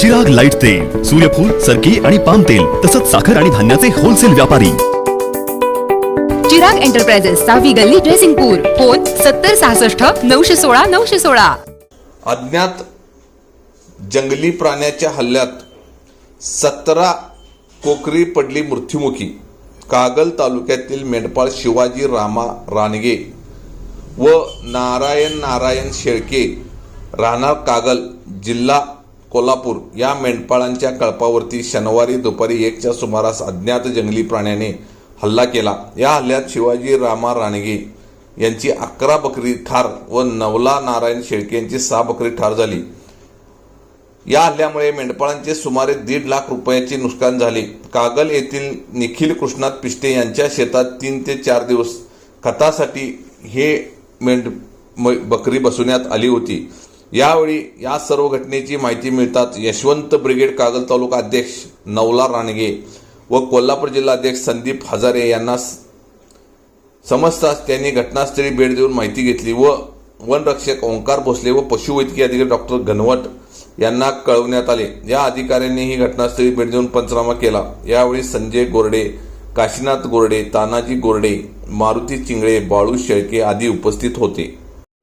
जग लाइट तेल सूर्यफूल सरकी आणि पाम तेल तसंच साखर आणि धान्याचे होलसेल व्यापारी. चिराग एंटरप्राइजेस सहावी गल्ली ड्रेसिंगपूर फोन सत्तर सहासष्ट नऊशे सोळा नऊशे सोळा. अज्ञात जंगली प्राण्याच्या हल्ल्यात सतरा कोकरी पडली मृत्युमुखी. कागल तालुक्यातील मेंढपाळ शिवाजी रामा रानगे व नारायण नारायण शेळके राहणार कागल जिल्हा कोल्हापूर या मेंढपाळांच्या कळपावरती शनिवारी दुपारी एकच्या सुमारास अज्ञात जंगली प्राण्याने हल्ला केला. या हल्ल्यात शिवाजी रामा रानगे यांची अकरा बकरी ठार व नवला नारायण शेळके यांची सहा बकरी ठार झाली. या हल्ल्यामुळे मेंढपाळांचे सुमारे दीड लाख रुपयाचे नुकसान झाले. कागल येथील निखिल कृष्णात पिष्टे यांच्या शेतात तीन ते चार दिवस खतासाठी हे मेंढ बकरी बसवण्यात आली होती. यावेळी या सर्व घटनेची माहिती मिळताच यशवंत ब्रिगेड कागल तालुका अध्यक्ष नवला राणगे व कोल्हापूर जिल्हा अध्यक्ष संदीप हजारे यांना समजताच त्यांनी घटनास्थळी भेट देऊन माहिती घेतली व वनरक्षक ओंकार भोसले व पशुवैद्यकीय अधिकारी डॉक्टर घनवट यांना कळवण्यात आले. या अधिकाऱ्यांनी ही घटनास्थळी भेट देऊन पंचनामा केला. यावेळी संजय गोरडे काशीनाथ गोरडे तानाजी गोरडे मारुती चिंगळे बाळू शेळके आदी उपस्थित होते.